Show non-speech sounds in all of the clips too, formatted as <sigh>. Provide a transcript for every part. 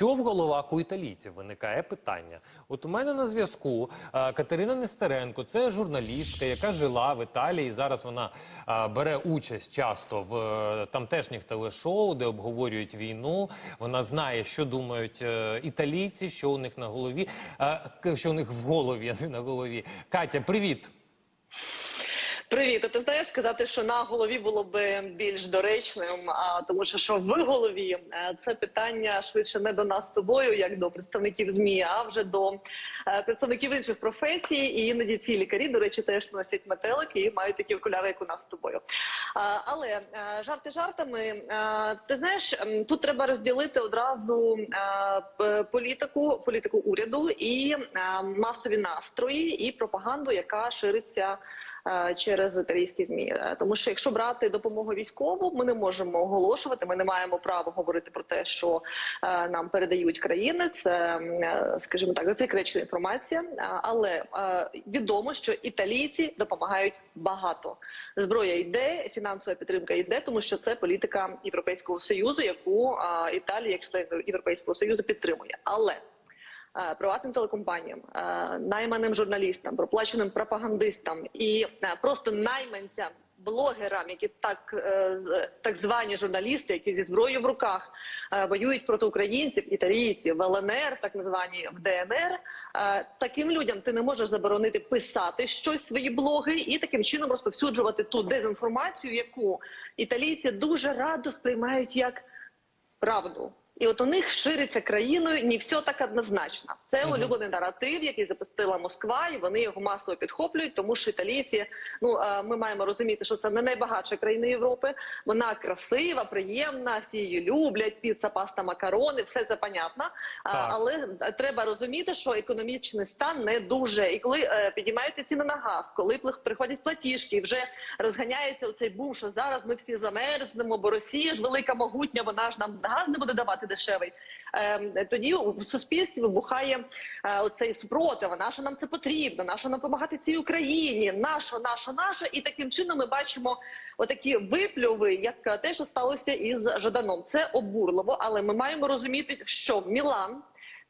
Що в головах у італійців виникає питання? От у мене на зв'язку е, Катерина Нестеренко, це журналістка, яка жила в Італії. Зараз вона е, бере участь часто в е, тамтешніх телешоу, де обговорюють війну. Вона знає, що думають італійці, що у них на голові, що у них в голові, а не на голові. Катя, привіт. Привіт, А ти знаєш сказати, що на голові було би більш доречним, а тому що що в голові е, це питання швидше не до нас з тобою, як до представників змі, а вже до е, представників інших професій. І іноді ці лікарі, до речі, теж носять метелики і мають такі окуляри, як у нас з тобою. Але е, жарти жартами. Ти знаєш, тут треба розділити одразу політику, політику уряду і масові настрої і пропаганду, яка шириться через італійські змі. Е, Тому що якщо брати допомогу військову, ми не можемо оголошувати. Ми не маємо права говорити про те, що е, нам передають країни. Це, е, скажімо так, засекречена інформація. Е, Але е, відомо, що італійці допомагають багато. Зброя йде, фінансова підтримка йде, тому що це політика Європейського союзу, яку е, Італія, як член Європейського союзу, підтримує. Але е, приватним телекомпаніям, е, найманим журналістам, проплаченим пропагандистам і е, просто найманцям. Блогерам, які так е, так звані журналісти, які зі зброєю в руках е, воюють проти українців, італійців, в ЛНР, так звані в ДНР. е, Таким людям ти не можеш заборонити писати щось свої блоги і таким чином розповсюджувати ту дезінформацію, яку італійці дуже радо сприймають як правду. І от у них шириться країною не все так однозначно. Це Мгм. улюблений наратив, який запустила Москва, і вони його масово підхоплюють, тому що італійці, ну е, ми маємо розуміти, що це не найбагатша країна Європи. Вона красива, приємна, всі її люблять. Піца, паста, макарони, все це понятно. Так. але треба розуміти, що економічний стан не дуже. І коли е, підіймаються ціни на газ, коли приходять платіжки, і вже розганяється оцей бум, що зараз ми всі замерзнемо, бо Росія ж велика могутня, вона ж нам газ не буде давати дешевий. Е, тоді в суспільстві вибухає е, оцей супротив. На нам це потрібно? На що нам допомагати цій Україні? Нащо, нащо, нащо? І таким чином ми бачимо отакі виплюви, як те, що сталося із Жаданом. Це обурливо, але ми маємо розуміти, що Мілан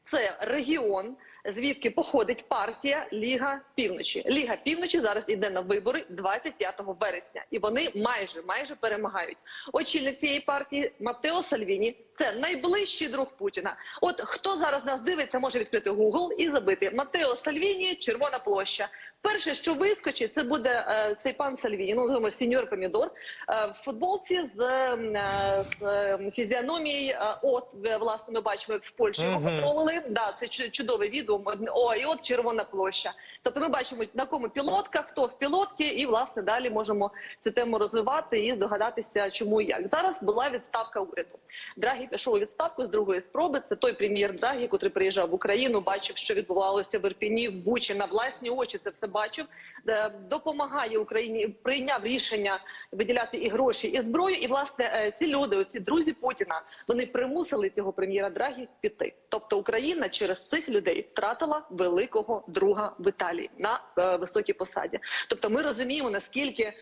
це регіон, звідки походить партія Ліга Півночі. Ліга Півночі зараз йде на вибори 25 вересня, і вони майже майже перемагають. Очільник цієї партії Матео Сальвіні це найближчий друг Путіна. От хто зараз нас дивиться, може відкрити Google і забити Матео Сальвіні, Червона площа. Перше, що вискочить, це буде е, цей пан Сальвіні, ну думаю, сеньор помідор е, в футболці з, е, з е, фізіономією. е, от власне ми бачимо, як в Польщі його Мгм. потролили. Да, це чудове відео. О, і от червона площа. Тобто, ми бачимо на кому пілотка, хто в пілотці, і власне далі можемо цю тему розвивати і здогадатися, чому і як зараз була відставка уряду. Драгі пішов у відставку з другої спроби. Це той прем'єр Драгі, який приїжджав в Україну, бачив, що відбувалося в Ірпіні, в Бучі на власні очі. Це все бачив. Е, Допомагає Україні, прийняв рішення виділяти і гроші, і зброю. І власне е, ці люди, ці друзі Путіна, вони примусили цього прем'єра Драгі піти. Тобто Україна через цих людей втратила великого друга в Італії на е, високій посаді. Тобто, ми розуміємо наскільки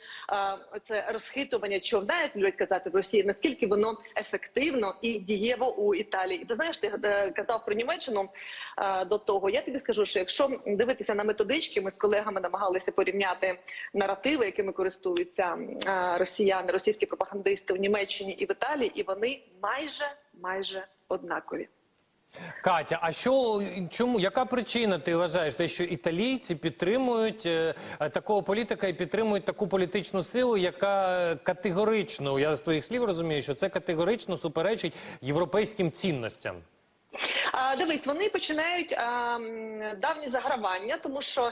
це розхитування човна, як люблять казати в Росії, наскільки воно ефективно і дієво у Італії. І ти знаєш, ти е, казав про Німеччину е, до того. Я тобі скажу, що якщо дивитися на методички, ми з колегами намагалися порівняти наративи, якими користуються е, росіяни, російські пропагандисти в Німеччині і в Італії, і вони майже майже однакові. Катя, а що чому яка причина ти вважаєш, те, що італійці підтримують е, такого політика і підтримують таку політичну силу, яка категорично, я з твоїх слів розумію, що це категорично суперечить європейським цінностям? А, дивись, вони починають а, давні загравання, тому що.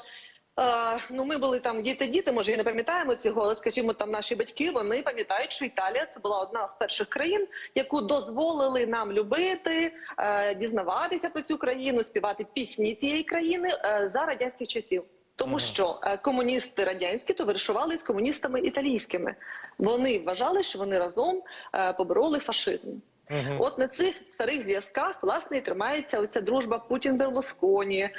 Е, ну, ми були там діти-діти, може і не пам'ятаємо цього, але скажімо, там наші батьки вони пам'ятають, що Італія це була одна з перших країн, яку дозволили нам любити, е, дізнаватися про цю країну, співати пісні цієї країни е, за радянських часів. Тому що е, комуністи радянські товаришували з комуністами італійськими. Вони вважали, що вони разом е, побороли фашизм. От на цих старих зв'язках власне і тримається оця дружба Путін Берлусконі, е,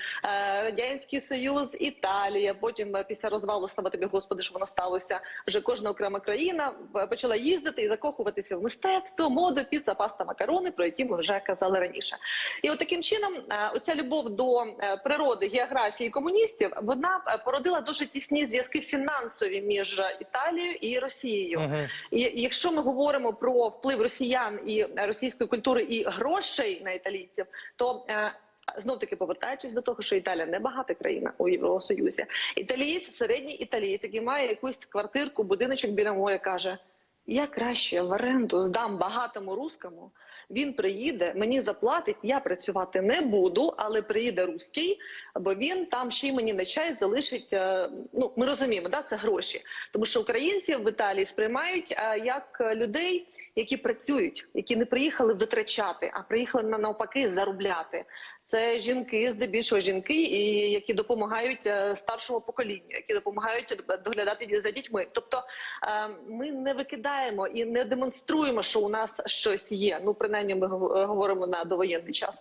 радянський союз, Італія. Потім е, після розвалу слава тобі, господи, що воно сталося. Вже кожна окрема країна е, почала їздити і закохуватися в мистецтво, моду, піца, паста, макарони, про які ми вже казали раніше. І от таким чином, оця любов до природи, географії комуністів, вона породила дуже тісні зв'язки фінансові між Італією і Росією. Мгм. І якщо ми говоримо про вплив росіян і російської культури і грошей на італійців, то е, Знов таки повертаючись до того, що Італія не багата країна у Євросоюзі. Італієць, середній італієць, який має якусь квартирку, будиночок біля моря, каже: я краще в оренду здам багатому рускому. Він приїде, мені заплатить, я працювати не буду, але приїде руський, бо він там ще й мені на чай залишить. е, Ну ми розуміємо, да, це гроші, тому що українців в Італії сприймають е, як людей, які працюють, які не приїхали витрачати, а приїхали на навпаки заробляти. Це жінки, здебільшого жінки, і які допомагають е, старшому поколінню, які допомагають доглядати за дітьми. Тобто ми не викидаємо і не демонструємо, що у нас щось є. Ну принаймні, ми гов- говоримо на довоєнний час.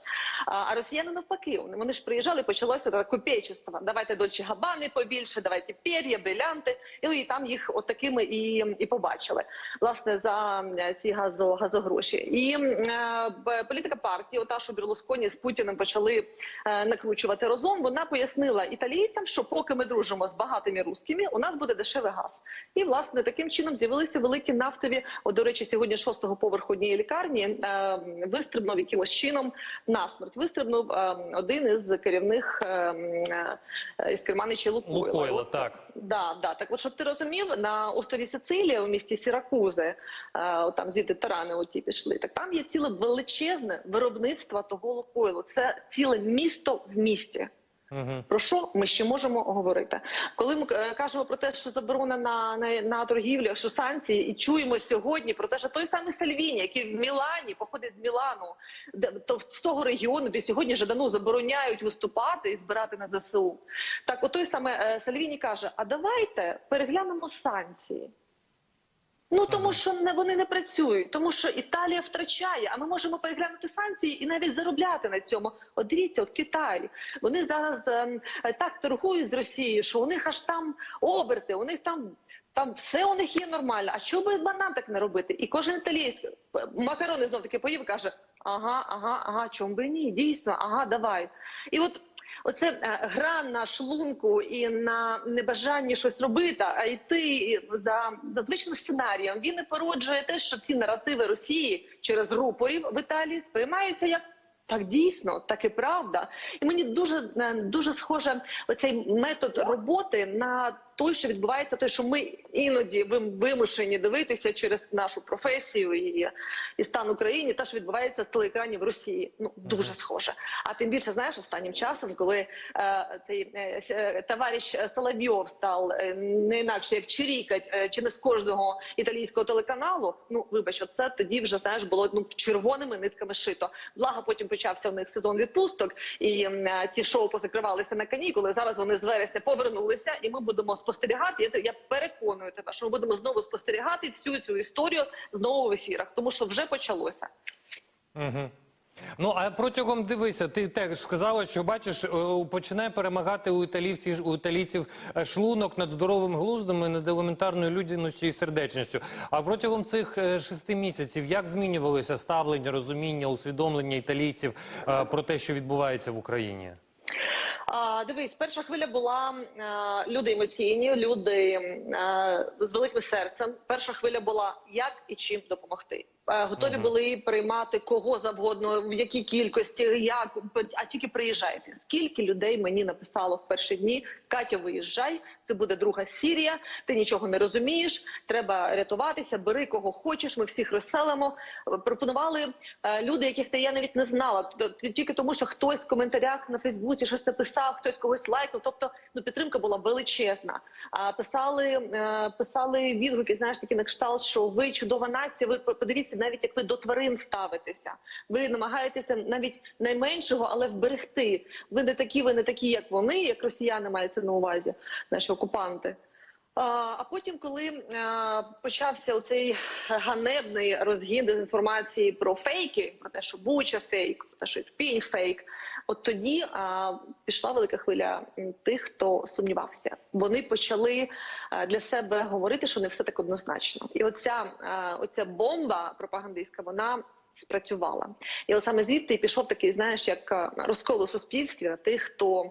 А, росіяни навпаки, вони ж приїжджали, почалося таке копійчество. Давайте дольче габани побільше, давайте пір'я, брилянти. І, і там їх от і, і побачили власне за е, ці газо, газогроші. І е, політика партії, ота що Берлусконі з Путіним почали е, накручувати разом. Вона пояснила італійцям, що поки ми дружимо з багатими русскими, у нас буде дешевий газ. І власне таким чином з'явилися великі нафтові. От, до речі, сьогодні шостого поверху однієї лікарні е, вистрибнув якимось чином насмерть. Вистрибнув е, один із керівних е, е, із керманичів Лукойла. Лукойла, От, так. Да, да. Так от, щоб ти розумів, на острові Сицилія у місті Сіракузи, е, от там звідти тарани оті пішли, так там є ціле величезне виробництво того Лукойлу. Це ціле місто в місті. Мгм. Про що ми ще можемо говорити? Коли ми е, кажемо про те, що заборона на, на, на торгівлю, що санкції, і чуємо сьогодні про те, що той самий Сальвіні, який в Мілані походить з Мілану, де то з того регіону, де сьогодні Жадану забороняють виступати і збирати на ЗСУ. Так, от той саме е, Сальвіні каже: а давайте переглянемо санкції. Ну тому що не вони не працюють, тому що Італія втрачає. А ми можемо переглянути санкції і навіть заробляти на цьому. От дивіться, от Китай. Вони зараз е, так торгують з Росією, що у них аж там оберти, у них там. Там все у них є нормально. А чого би нам так не робити? І кожен італієць е, макарони знов таки поїв каже: ага, ага, ага, чому би ні? Дійсно, ага, давай. І от оце е, гра на шлунку і на небажанні щось робити, а йти за, за звичним сценарієм. Він і породжує те, що ці наративи Росії через рупорів в Італії сприймаються як. Так дійсно, так і правда, і мені дуже е, дуже схоже оцей метод роботи на той, що відбувається, те, що ми іноді вим- вимушені дивитися через нашу професію і, і стан України, те, що відбувається з телеекранів Росії. Ну дуже схоже. А тим більше знаєш, останнім часом, коли е, цей е, е, товариш Соловйов став е, не інакше як чирікать е, чи не з кожного італійського телеканалу. Ну вибач, це тоді вже знаєш було ну червоними нитками шито. Благо потім почався в них сезон відпусток, і е, ці шоу позакривалися на канікули. Зараз вони з вересня повернулися, і ми будемо спостерігати. Я, я переконую тебе, що ми будемо знову спостерігати всю цю історію знову в ефірах, тому що вже почалося. Мгм. Ну а протягом дивися, ти теж сказала, що бачиш, е, починає перемагати у італійців у італійців е, шлунок над здоровим глуздом і над елементарною людяністю і сердечністю. А протягом цих е, шести місяців як змінювалося ставлення, розуміння, усвідомлення італійців про те, що відбувається в Україні? А, дивись, перша хвиля була е, люди емоційні, люди е, з великим серцем. Перша хвиля була як і чим допомогти. Готові були приймати кого завгодно, в якій кількості, як а тільки приїжджайте. Скільки людей мені написало в перші дні? Катя, виїжджай, це буде друга Сірія. Ти нічого не розумієш. Треба рятуватися. Бери кого хочеш. Ми всіх розселимо. Пропонували е, люди, яких я навіть не знала. Тільки тому, що хтось в коментарях на Фейсбуці щось написав, хтось когось лайкнув. Тобто, ну підтримка була величезна. А писали, е, писали відгуки, знаєш, такі на кшталт, що ви чудова нація. Ви подивіться, навіть як ви до тварин ставитеся. Ви намагаєтеся навіть найменшого, але вберегти. Ви не такі, ви не такі, як вони, як росіяни мається на увазі, наші окупанти. А потім, коли е, почався оцей ганебний розгін дезінформації про фейки, про те, що Буча фейк, про те, що Ірпінь фейк, от тоді пішла велика хвиля тих, хто сумнівався. Вони почали е, для себе говорити, що не все так однозначно. І оця, е, оця бомба пропагандистська, вона спрацювала. І от саме звідти пішов такий, знаєш, як е, розкол у суспільстві на тих, хто е,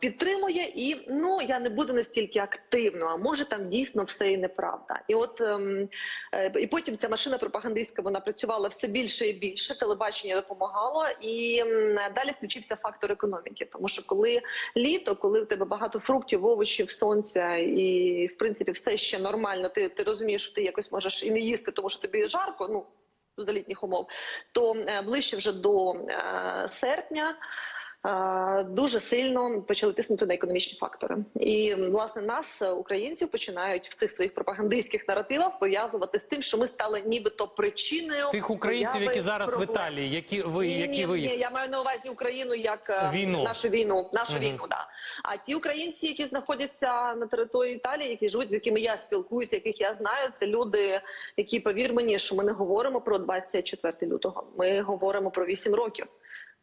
підтримує, і ну я не буду настільки активно, а може там дійсно все і неправда. І от ем, е, і потім ця машина пропагандистська вона працювала все більше і більше. Телебачення допомагало, і м, далі включився фактор економіки. Тому що коли літо, коли в тебе багато фруктів, овочів, сонця, і в принципі все ще нормально, ти, ти розумієш, що ти якось можеш і не їсти, тому що тобі жарко. Ну за літніх умов, то е, ближче вже до е, серпня. Дуже сильно почали тиснути на економічні фактори, і власне нас, українців, починають в цих своїх пропагандистських наративах пов'язувати з тим, що ми стали нібито причиною Тих українців, які зараз в. Італії, які ви, Ні, які ні, ви ні, я маю на увазі Україну як е, Війну. нашу війну, нашу Мгм. війну. Да. А ті українці, які знаходяться на території Італії, які живуть, з якими я спілкуюся, яких я знаю, це люди, які повір мені, що ми не говоримо про 24 лютого. Ми говоримо про 8 років.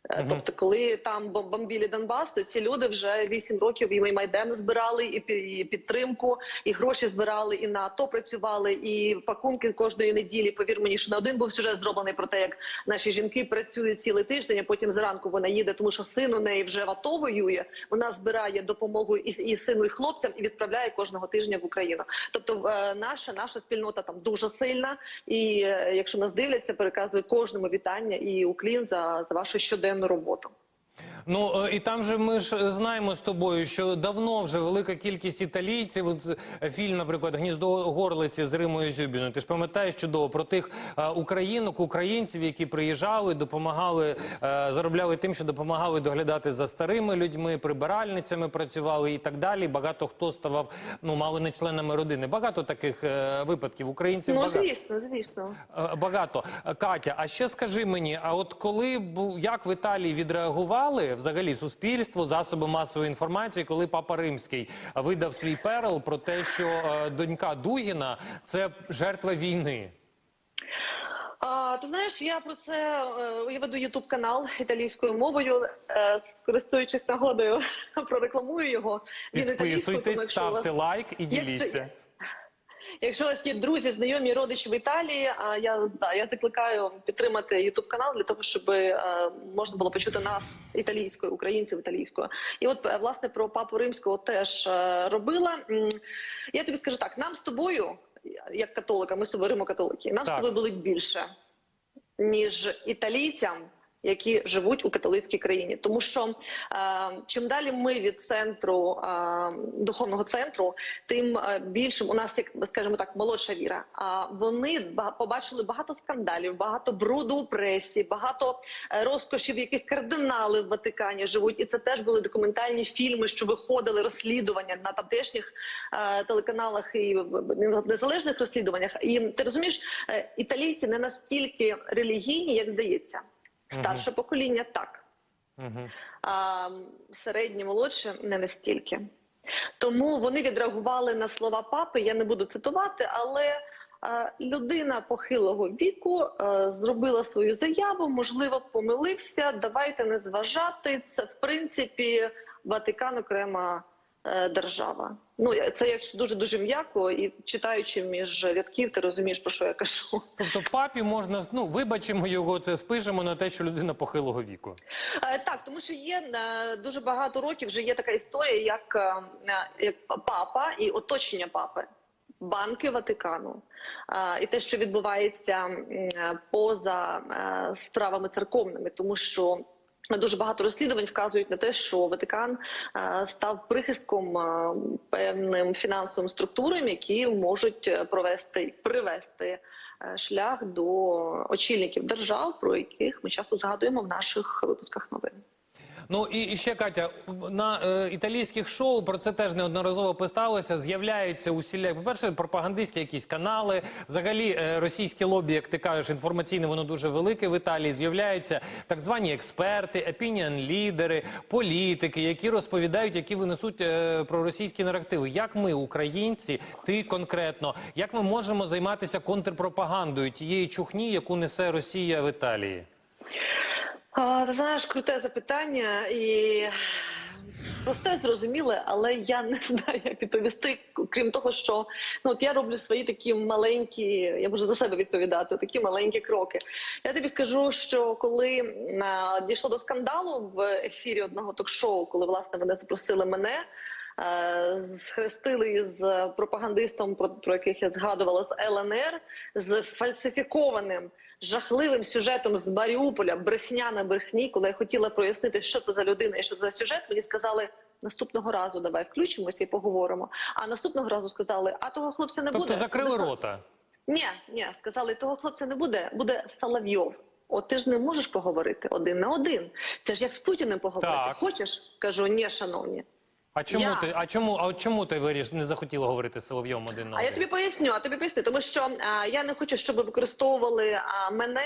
Мгм. Тобто, коли там бом- бомбілі Донбас, то ці люди вже 8 років і майдан збирали, і підтримку, і гроші збирали, і на АТО працювали, і пакунки кожної неділі. Повір мені, що не один був сюжет зроблений про те, як наші жінки працюють цілий тиждень. а Потім зранку вона їде, тому що син у неї вже в АТО воює. Вона збирає допомогу і, і сину, і хлопцям, і відправляє кожного тижня в Україну. Тобто, е, наша наша спільнота там дуже сильна. І е, якщо нас дивляться, переказую кожному вітання і уклін за, за вашу щоденну роботу. Ну е, і там же ми ж знаємо з тобою, що давно вже велика кількість італійців. От е, фільм, наприклад, гніздо горлиці з Римою Зюбіною. Ти ж пам'ятаєш чудово про тих е, українок, українців, які приїжджали, допомагали, заробляли тим, що допомагали доглядати за старими людьми, прибиральницями працювали і так далі. Багато хто ставав ну мало не членами родини. Багато таких випадків українців. Ну багато. звісно, звісно. Багато Катя. А ще скажи мені, а от коли як в Італії відреагували взагалі суспільство, засоби масової інформації, коли Папа Римський видав свій перл про те, що е, донька Дугіна це жертва війни? А, ти знаєш, я про це е, я веду ютуб канал італійською мовою, е, користуючись нагодою, <laughs> прорекламую його. Він Підписуйтесь, ставте лайк і діліться. Якщо у вас є друзі, знайомі, родичі в Італії, а я да, я закликаю підтримати Ютуб канал для того, щоб е, можна було почути нас італійською, українців італійською. І от е, власне про папу римського теж е, робила. Я тобі скажу так: нам з тобою, як католика, ми з тобою римокатолики, нам Так. з тобою болить більше ніж італійцям. Які живуть у католицькій країні, тому що е, чим далі ми від центру е, духовного центру, тим е, більшим у нас, як скажімо так, молодша віра. А вони ба- побачили багато скандалів, багато бруду у пресі, багато розкошів, яких кардинали в Ватикані живуть, і це теж були документальні фільми, що виходили розслідування на тамтешніх телеканалах і незалежних розслідуваннях. І ти розумієш, італійці не настільки релігійні, як здається. Старше покоління так а середнє молодше не настільки. Тому вони відреагували на слова папи. Я не буду цитувати, але е, людина похилого віку е, зробила свою заяву. Можливо, помилився. Давайте не зважати. Це в принципі Ватикан окрема держава. Ну це якщо дуже дуже м'яко, і читаючи між рядків, ти розумієш про що я кажу. Тобто папі можна ну вибачимо його, це спишемо на те, що людина похилого віку. Е, Так, тому що є е, дуже багато років. Вже є така історія, як, е, е, як папа і оточення папи, банки Ватикану, е, і те, що відбувається е, поза е, справами церковними, тому що. Дуже багато розслідувань вказують на те, що Ватикан е, став прихистком е, певним фінансовим структурам, які можуть е, провести привести шлях до очільників держав, про яких ми часто згадуємо в наших випусках новин. Ну і, ще Катя на е, італійських шоу про це теж неодноразово писалося. З'являються усіляк. По перше, пропагандистські якісь канали. Взагалі, е, російське лобі, як ти кажеш, інформаційне, воно дуже велике в Італії. З'являються так звані експерти, опініон лідери, політики, які розповідають, які винесуть е, проросійські наративи. Як ми, українці, ти конкретно, як ми можемо займатися контрпропагандою тієї чухні, яку несе Росія в Італії? А, ти знаєш, круте запитання і просте, зрозуміле, але я не знаю, як відповісти. Крім того, що ну от я роблю свої такі маленькі, я можу за себе відповідати, такі маленькі кроки. Я тобі скажу, що коли а, дійшло до скандалу в ефірі одного ток-шоу, коли власне вони запросили мене. е, Схрестили з пропагандистом, про, про яких я згадувала, з ЛНР, з фальсифікованим жахливим сюжетом з Маріуполя, брехня на брехні, коли я хотіла прояснити, що це за людина і що це за сюжет, мені сказали. Наступного разу давай включимося і поговоримо. А наступного разу сказали: а того хлопця не Тобто буде. закрили Буде Са- рота. Ні, ні, сказали, того хлопця не буде, буде Соловйов. От ти ж не можеш поговорити один на один. Це ж як з Путіним поговорити. Так. Хочеш? Кажу, ні, шановні. А чому Я- ти? А чому? А от чому ти виріш не захотіла говорити з Соловйом один на А я тобі поясню, а тобі поясню, тому що а, я не хочу, щоб використовували а, мене,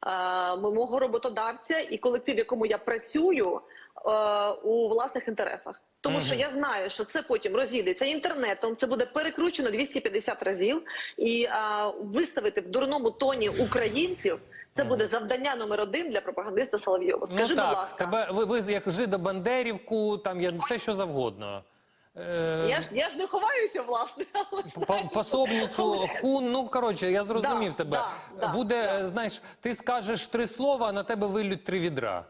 а, мого роботодавця і колектив, в якому я працюю, а, у власних інтересах. Тому Мгм. що я знаю, що це потім розійдеться інтернетом, це буде перекручено 250 разів, і а, виставити в дурному тоні українців. Це буде завдання номер один для пропагандиста Соловйова. Скажи, ну будь ласка, тебе ви, ви як жида Бандерівку, там я все що завгодно. Е, я ж я ж не ховаюся, власне. <laughs> але Пособницю, хун, ну коротше, я зрозумів Да, тебе. да, да, Буде, да. е, знаєш, ти скажеш три слова, а на тебе вилють три відра.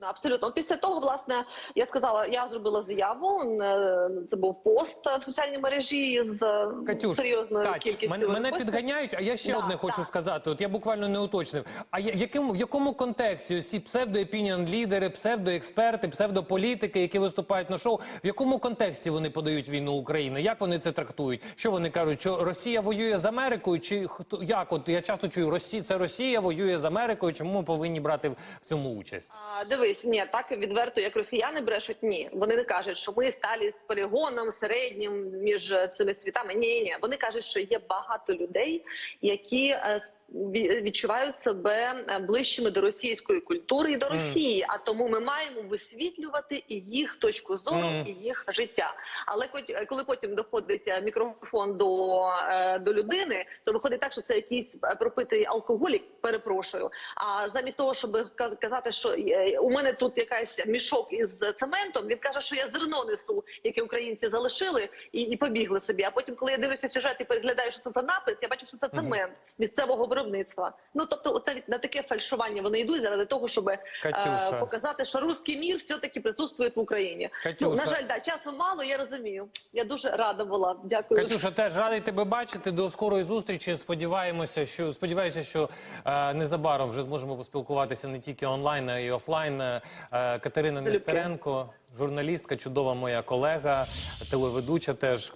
Абсолютно, абсолютно. Після того, власне, я сказала, я зробила заяву. е, Це був пост в соціальній мережі з е, Катюш, серйозною Кать, кількістю. мене, мене підганяють, а я ще Да, одне хочу так. сказати. От я буквально не уточнив. А я- в якому, в якому контексті ці псевдоопініон лідери, псевдоексперти, псевдополітики, які виступають на шоу, в якому контексті вони подають війну України? Як вони це трактують? Що вони кажуть? Що Росія воює з Америкою? Чи хто як? От я часто чую, Росія це Росія воює з Америкою. Чому ми повинні брати в цьому участь? А, дивись, ні, так відверто, як росіяни брешуть, ні. Вони не кажуть, що ми стали з перегоном середнім між цими світами. Ні, ні. Вони кажуть, що є багато людей, які е, відчувають себе е, ближчими до російської культури і до. Росії. А тому ми маємо висвітлювати і їх точку зору, і їх життя. Але коли- коли потім доходить е, мікрофон до, е, до людини, то виходить так, що це якийсь е, пропитий алкоголік. Перепрошую. А замість того, щоб ка- казати, що е, у мене тут якась мішок із цементом, він каже, що я зерно несу, яке українці залишили, і, і побігли собі. А потім, коли я дивлюся сюжет і переглядаю, що це за напис, я бачу, що це цемент місцевого виробництва. Ну тобто, навіть на таке фальшування вони йдуть заради того, щоб е, показати, що русський мір все-таки присутствує в Україні. Катюша. Ну на жаль, да часу мало. Я розумію. Я дуже рада була. Дякую. Катюша, теж радий тебе бачити. До скорої зустрічі. Сподіваємося, що сподіваюся, що е, незабаром вже зможемо поспілкуватися не тільки онлайн, а й офлайн. Е, Катерина Нестеренко, журналістка, чудова моя колега, телеведуча теж